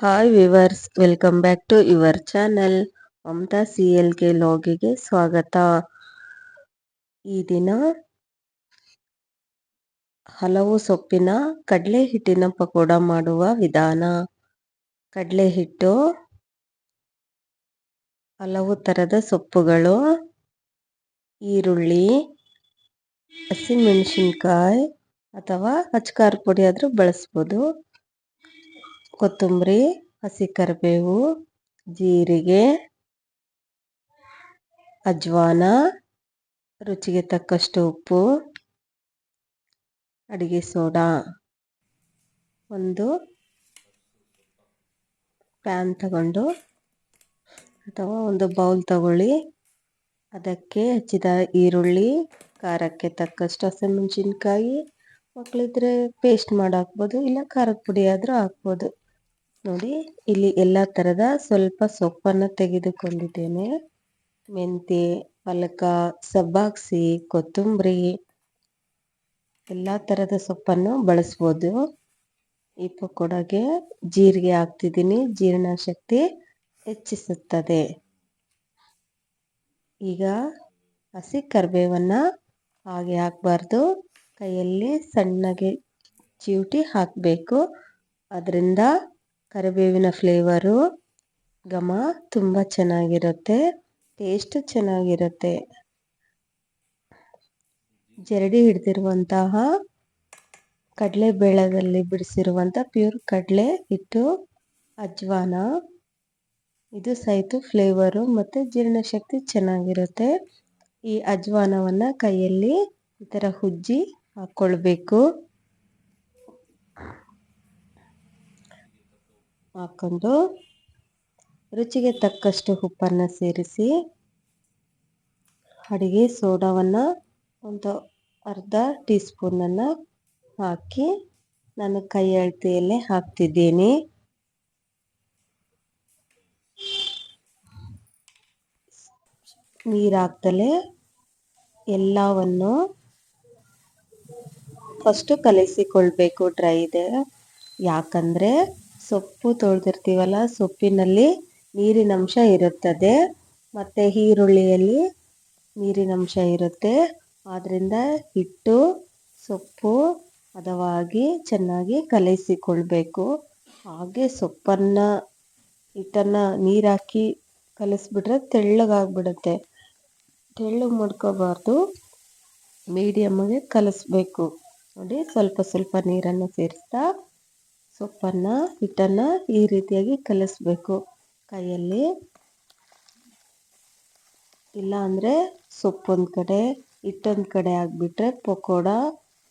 Hi viewers welcome back to your channel Mamata C L K ಲಾಗಿಗೆ ಸ್ವಾಗತ. ಈ ದಿನ ಹಲವು ಸೊಪ್ಪಿನ ಕಡಲೆ ಹಿಟ್ಟಿನ ಪಕೋಡ ಮಾಡುವ ವಿಧಾನ. ಕಡಲೆ ಹಿಟ್ಟು ಹಲವು ಥರದ ಸೊಪ್ಪುಗಳು, ಈರುಳ್ಳಿ, ಹಸಿಮೆಣಸಿನ್ಕಾಯಿ ಅಥವಾ ಅಚ್ಕಾರ ಪುಡಿ ಆದರೂ ಬಳಸ್ಬೋದು. ಕೊತ್ತಂಬರಿ, ಹಸಿ ಕರಿಬೇವು, ಜೀರಿಗೆ, ಅಜ್ವಾನ, ರುಚಿಗೆ ತಕ್ಕಷ್ಟು ಉಪ್ಪು, ಅಡಿಗೆ ಸೋಡಾ, ಒಂದು ಪ್ಯಾನ್ ತಗೊಂಡು ಅಥವಾ ಒಂದು ಬೌಲ್ ತಗೊಳ್ಳಿ. ಅದಕ್ಕೆ ಹೆಚ್ಚಿದ ಈರುಳ್ಳಿ, ಖಾರಕ್ಕೆ ತಕ್ಕಷ್ಟು ಹಸಿಮೆಣಸಿನ್ಕಾಯಿ ಮಕ್ಕಳಿದ್ರೆ ಪೇಸ್ಟ್ ಮಾಡಿ ಹಾಕ್ಬೋದು ಇಲ್ಲ ಖಾರದ ಪುಡಿ ಆದರೂ ಹಾಕ್ಬೋದು. ನೋಡಿ, ಇಲ್ಲಿ ಎಲ್ಲ ಥರದ ಸ್ವಲ್ಪ ಸೊಪ್ಪನ್ನು ತೆಗೆದುಕೊಂಡಿದ್ದೇನೆ. ಮೆಂತೆ ಪಲಕ ಸಬ್ಬಾಕ್ಸಿ ಕೊತ್ತಂಬರಿ, ಎಲ್ಲ ಥರದ ಸೊಪ್ಪನ್ನು ಬಳಸ್ಬೋದು. ಈ ಪಕೋಡಗೆ ಜೀರಿಗೆ ಹಾಕ್ತಿದ್ದೀನಿ. ಜೀರ್ಣಶಕ್ತಿ ಹೆಚ್ಚಿಸುತ್ತದೆ. ಈಗ ಹಸಿ ಕರಿಬೇವನ್ನು ಹಾಗೆ ಹಾಕಬಾರ್ದು. ಕೈಯಲ್ಲಿ ಸಣ್ಣಗೆ ಚಿವುಟಿ ಹಾಕಬೇಕು. ಅದರಿಂದ ಕರಿಬೇವಿನ ಫ್ಲೇವರು ಘಮ ತುಂಬ ಚೆನ್ನಾಗಿರುತ್ತೆ ಟೇಸ್ಟ್ ಚೆನ್ನಾಗಿರುತ್ತೆ. ಜರಡಿ ಹಿಡ್ದಿರುವಂತಹ ಕಡಲೆ ಬೇಳೆದಲ್ಲಿ ಬಿಡಿಸಿರುವಂಥ ಪ್ಯೂರ್ ಕಡಲೆ ಹಿಟ್ಟು, ಅಜ್ವಾನ, ಇದು ಸಹಿತ ಫ್ಲೇವರು ಮತ್ತು ಜೀರ್ಣಶಕ್ತಿ ಚೆನ್ನಾಗಿರುತ್ತೆ. ಈ ಅಜ್ವಾನವನ್ನು ಕೈಯಲ್ಲಿ ಈ ಥರ ಉಜ್ಜಿ ಹಾಕ್ಕೊಳ್ಬೇಕು ಹಾಕ್ಕೊಂಡು ರುಚಿಗೆ ತಕ್ಕಷ್ಟು ಉಪ್ಪನ್ನು ಸೇರಿಸಿ ಅಡುಗೆ ಸೋಡಾವನ್ನು ಒಂದು ಅರ್ಧ ಟೀ ಸ್ಪೂನನ್ನು ಹಾಕಿ ನಾನು ಕೈ ಅಳತೆಯಲ್ಲೇ ಹಾಕ್ತಿದ್ದೀನಿ. ನೀರು ಹಾಕ್ದಲೇ ಎಲ್ಲವನ್ನು ಫಸ್ಟು ಕಲಿಸಿಕೊಳ್ಬೇಕು ಡ್ರೈ ಇದೆ. ಯಾಕಂದರೆ ಸೊಪ್ಪು ತೊಳೆದಿರ್ತೀವಲ್ಲ, ಸೊಪ್ಪಿನಲ್ಲಿ ನೀರಿನಂಶ ಇರುತ್ತದೆ. ಮತ್ತು ಈರುಳ್ಳಿಯಲ್ಲಿ ನೀರಿನಂಶ ಇರುತ್ತೆ. ಆದ್ದರಿಂದ ಹಿಟ್ಟು, ಸೊಪ್ಪು ಹದವಾಗಿ ಚೆನ್ನಾಗಿ ಕಲಸಿಕೊಳ್ಬೇಕು. ಹಾಗೆ ಸೊಪ್ಪನ್ನು, ಹಿಟ್ಟನ್ನು ನೀರಾಕಿ ಕಲಸಿಬಿಟ್ರೆ ತೆಳ್ಳಗಾಗ್ಬಿಡುತ್ತೆ. ತೆಳ್ಳಗೆ ಮಾಡ್ಕೋಬಾರ್ದು. ಮೀಡಿಯಮ್ಮಾಗೆ ಕಲಸಬೇಕು. ನೋಡಿ, ಸ್ವಲ್ಪ ಸ್ವಲ್ಪ ನೀರನ್ನು ಸೇರಿಸ್ತಾ ಸೊಪ್ಪನ್ನು, ಹಿಟ್ಟನ್ನು ಈ ರೀತಿಯಾಗಿ ಕಲಿಸ್ಬೇಕು. ಕೈಯಲ್ಲಿ ಇಲ್ಲ ಅಂದರೆ ಸೊಪ್ಪೊಂದು ಕಡೆ, ಹಿಟ್ಟೊಂದು ಕಡೆ ಆಗಿಬಿಟ್ರೆ ಪಕೋಡ,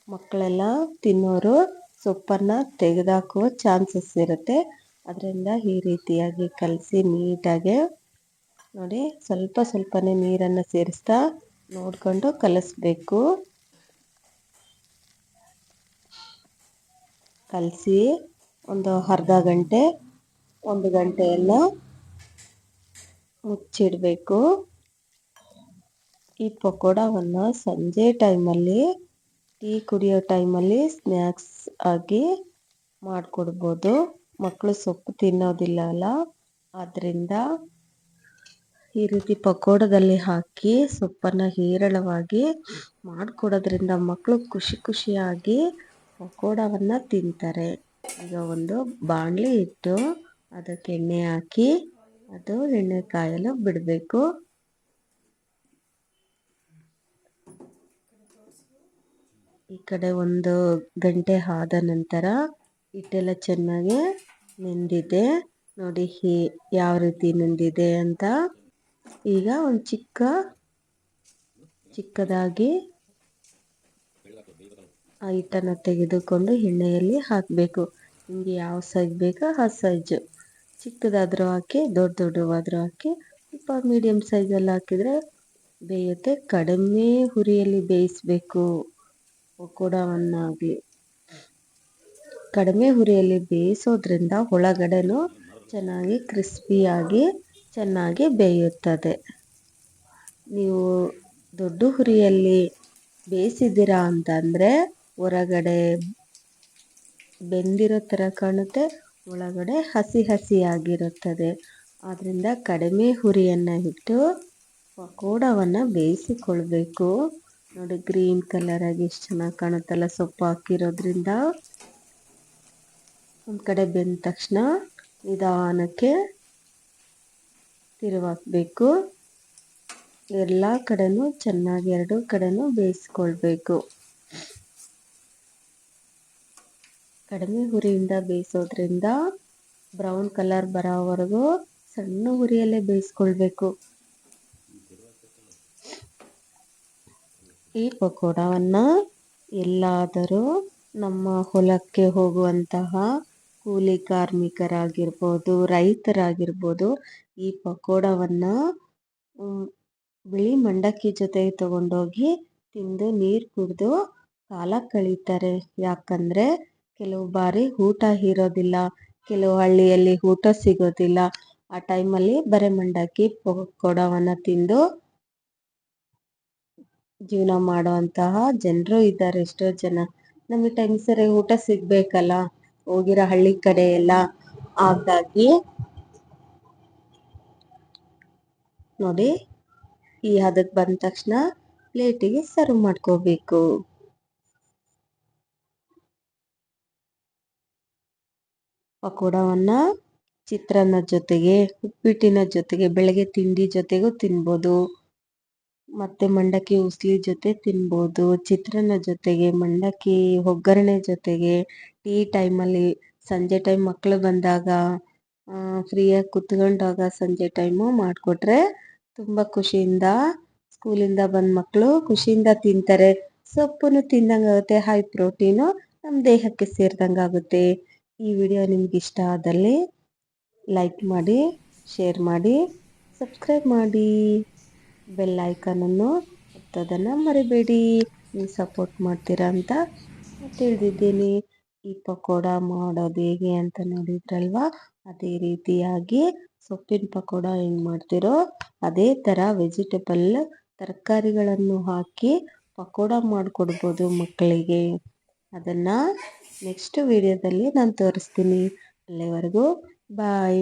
ಮಕ್ಕಳೆಲ್ಲ ತಿನ್ನೋರು ಸೊಪ್ಪನ್ನು ತೆಗೆದಾಕುವ ಚಾನ್ಸಸ್ ಇರುತ್ತೆ. ಅದರಿಂದ ಈ ರೀತಿಯಾಗಿ ಕಲಸಿ ನೀಟಾಗಿ ನೋಡಿ, ಸ್ವಲ್ಪ ಸ್ವಲ್ಪನೇ ನೀರನ್ನು ಸೇರಿಸ್ತಾ ನೋಡಿಕೊಂಡು ಕಲಿಸ್ಬೇಕು. ಕಲಸಿ ಒಂದು ಅರ್ಧ ಗಂಟೆ, ಒಂದು ಗಂಟೆ ಮುಚ್ಚಿಡಬೇಕು. ಈ ಪಕೋಡವನ್ನು ಸಂಜೆ ಟೈಮಲ್ಲಿ, ಟೀ ಕುಡಿಯೋ ಟೈಮಲ್ಲಿ ಸ್ನ್ಯಾಕ್ಸ್ ಆಗಿ ಮಾಡಿಕೊಡ್ಬೋದು. ಮಕ್ಕಳು ಸೊಪ್ಪು ತಿನ್ನೋದಿಲ್ಲ ಅಲ್ಲ? ಆದ್ದರಿಂದ ಈ ರೀತಿ ಪಕೋಡದಲ್ಲಿ ಹಾಕಿ ಸೊಪ್ಪನ್ನು ಹೇರಳವಾಗಿ ಮಾಡಿಕೊಡೋದ್ರಿಂದ ಮಕ್ಕಳು ಖುಷಿ ಖುಷಿಯಾಗಿ ಪಕೋಡವನ್ನು ತಿಂತಾರೆ. ಈಗ ಒಂದು ಬಾಣಲಿ ಇಟ್ಟು ಅದಕ್ಕೆ ಎಣ್ಣೆ ಹಾಕಿ ಅದು ಎಣ್ಣೆ ಕಾಯಲು ಬಿಡಬೇಕು. ಈ ಕಡೆ ಒಂದು ಗಂಟೆ ಆದ ನಂತರ ಹಿಟ್ಟೆಲ್ಲ ಚೆನ್ನಾಗಿ ನೆಂದಿದೆ. ನೋಡಿ ಹೀ ಯಾವ ರೀತಿ ನೆಂದಿದೆ ಅಂತ. ಈಗ ಒಂದು ಚಿಕ್ಕ ಚಿಕ್ಕದಾಗಿ ಆ ಹಿಟ್ಟನ್ನು ತೆಗೆದುಕೊಂಡು ಎಣ್ಣೆಯಲ್ಲಿ ಹಾಕಬೇಕು. ನಿಮಗೆ ಯಾವ ಸೈಜ್ ಬೇಕೋ ಆ ಸೈಜು ಚಿಕ್ಕದಾದರೂ ಹಾಕಿ, ದೊಡ್ಡ ದೊಡ್ಡವಾದರೂ ಹಾಕಿ, ಸ್ವಲ್ಪ ಮೀಡಿಯಮ್ ಸೈಜಲ್ಲಿ ಹಾಕಿದರೆ ಬೇಯುತ್ತೆ. ಕಡಿಮೆ ಹುರಿಯಲ್ಲಿ ಬೇಯಿಸಬೇಕು ಪಕೋಡವನ್ನಾಗಲಿ ಕಡಿಮೆ ಹುರಿಯಲ್ಲಿ ಬೇಯಿಸೋದ್ರಿಂದ ಒಳಗಡೆನೂ ಚೆನ್ನಾಗಿ ಕ್ರಿಸ್ಪಿಯಾಗಿ ಚೆನ್ನಾಗಿ ಬೇಯುತ್ತದೆ. ನೀವು ದೊಡ್ಡ ಹುರಿಯಲ್ಲಿ ಬೇಯಿಸಿದ್ದೀರಾ ಅಂತಂದರೆ ಹೊರಗಡೆ ಬೆಂದಿರೋ ಥರ ಕಾಣುತ್ತೆ. ಒಳಗಡೆ ಹಸಿ ಹಸಿಯಾಗಿರುತ್ತದೆ. ಆದ್ದರಿಂದ ಕಡಿಮೆ ಹುರಿಯನ್ನು ಇಟ್ಟು ಪಕೋಡವನ್ನು ಬೇಯಿಸಿಕೊಳ್ಬೇಕು. ನೋಡಿ, ಗ್ರೀನ್ ಕಲರಾಗಿ ಎಷ್ಟು ಚೆನ್ನಾಗಿ ಕಾಣುತ್ತಲ್ಲ ಸೊಪ್ಪು ಹಾಕಿರೋದ್ರಿಂದ. ಒಂದು ಕಡೆ ಬೆಂದ ತಕ್ಷಣ ನಿಧಾನಕ್ಕೆ ತಿರುವಾಕಬೇಕು. ಎಲ್ಲ ಕಡೆನೂ ಚೆನ್ನಾಗಿ ಎರಡು ಕಡೆನೂ ಬೇಯಿಸ್ಕೊಳ್ಬೇಕು. ಕಡಿಮೆ ಹುರಿಯಿಂದ ಬೇಯಿಸೋದ್ರಿಂದ ಬ್ರೌನ್ ಕಲರ್ ಬರೋವರೆಗೂ ಸಣ್ಣ ಹುರಿಯಲ್ಲೇ ಬೇಯಿಸ್ಕೊಳ್ಬೇಕು. ಈ ಪಕೋಡವನ್ನು ಎಲ್ಲಾದರೂ ನಮ್ಮ ಹೊಲಕ್ಕೆ ಹೋಗುವಂತಹ ಕೂಲಿ ಕಾರ್ಮಿಕರಾಗಿರ್ಬೋದು, ರೈತರಾಗಿರ್ಬೋದು, ಈ ಪಕೋಡವನ್ನು ಬಿಳಿ ಮಂಡಕ್ಕಿ ಜೊತೆ ತಗೊಂಡೋಗಿ ತಿಂದು ನೀರು ಕುಡಿದು ಕಾಲ ಕಳೀತಾರೆ. ಯಾಕಂದರೆ ಕೆಲವು ಬಾರಿ ಊಟ ಇರೋದಿಲ್ಲ ಕೆಲವು ಹಳ್ಳಿಯಲ್ಲಿ ಊಟ ಸಿಗೋದಿಲ್ಲ. ಆ ಟೈಮಲ್ಲಿ ಬರೆ ಮಂಡಕ್ಕಿ, ಪಕೋಡವನ್ನು ತಿಂದು ಜೀವನ ಮಾಡುವಂತಹ ಜನರು ಇದ್ದಾರೆ ಎಷ್ಟೋ ಜನ. ನಮಗೆ ಟೈಮ್ ಸರಿ ಊಟ ಸಿಗಬೇಕಲ್ಲ, ಹೋಗಿರೋ ಹಳ್ಳಿ ಕಡೆ ಎಲ್ಲ. ಹಾಗಾಗಿ ನೋಡಿ, ಈ ಹದಕ್ಕೆ ಬಂದ ತಕ್ಷಣ ಪ್ಲೇಟಿಗೆ ಸರ್ವ್ ಮಾಡ್ಕೋಬೇಕು. ಪಕೋಡವನ್ನು ಚಿತ್ರಾನ್ನ ಜೊತೆಗೆ, ಉಪ್ಪಿಟ್ಟಿನ ಜೊತೆಗೆ, ಬೆಳಗ್ಗೆ ತಿಂಡಿ ಜೊತೆಗೂ ತಿನ್ಬೋದು. ಮತ್ತು ಮಂಡಕ್ಕಿ ಉಸ್ಲಿ ಜೊತೆ ತಿನ್ಬೋದು. ಚಿತ್ರಾನ್ನ ಜೊತೆಗೆ, ಮಂಡಕ್ಕಿ ಒಗ್ಗರಣೆ ಜೊತೆಗೆ, ಟೀ ಟೈಮಲ್ಲಿ ಸಂಜೆ ಟೈಮ್ ಮಕ್ಕಳು ಬಂದಾಗ ಫ್ರೀಯಾಗಿ ಕುತ್ಕೊಂಡಾಗ ಸಂಜೆ ಟೈಮು ಮಾಡಿಕೊಟ್ರೆ ತುಂಬ ಖುಷಿಯಿಂದ ಸ್ಕೂಲಿಂದ ಬಂದ ಮಕ್ಕಳು ಖುಷಿಯಿಂದ ತಿಂತಾರೆ. ಸೊಪ್ಪು ತಿಂದಂಗಾಗುತ್ತೆ, ಹೈ ಪ್ರೋಟೀನು ನಮ್ಮ ದೇಹಕ್ಕೆ ಸೇರಿದಂಗೆ ಆಗುತ್ತೆ ಈ ವಿಡಿಯೋ ನಿಮ್ಗೆ ಇಷ್ಟ ಆದಲ್ಲಿ ಲೈಕ್ ಮಾಡಿ ಶೇರ್ ಮಾಡಿ ಸಬ್ಸ್ಕ್ರೈಬ್ ಮಾಡಿ. ಬೆಲ್ ಐಕನನ್ನು ಒತ್ತೋದನ್ನು ಮರಿಬೇಡಿ. ನೀವು ಸಪೋರ್ಟ್ ಮಾಡ್ತೀರಾ ಅಂತ ತಿಳಿದಿದ್ದೀನಿ. ಈ ಪಕೋಡ ಮಾಡೋದು ಹೇಗೆ ಅಂತ ನೋಡಿದ್ರಲ್ವಾ? ಅದೇ ರೀತಿಯಾಗಿ ಸೊಪ್ಪಿನ ಪಕೋಡ ಹೆಂಗೆ ಮಾಡ್ತಿರೋ ಅದೇ ಥರ ವೆಜಿಟೇಬಲ್ ತರಕಾರಿಗಳನ್ನು ಹಾಕಿ ಪಕೋಡ ಮಾಡಿಕೊಡ್ಬೋದು ಮಕ್ಕಳಿಗೆ. ಅದನ್ನು ನೆಕ್ಸ್ಟ್ ವಿಡಿಯೋದಲ್ಲಿ ನಾನು ತೋರಿಸ್ತೀನಿ. ಅಲ್ಲಿವರೆಗೂ ಬಾಯ್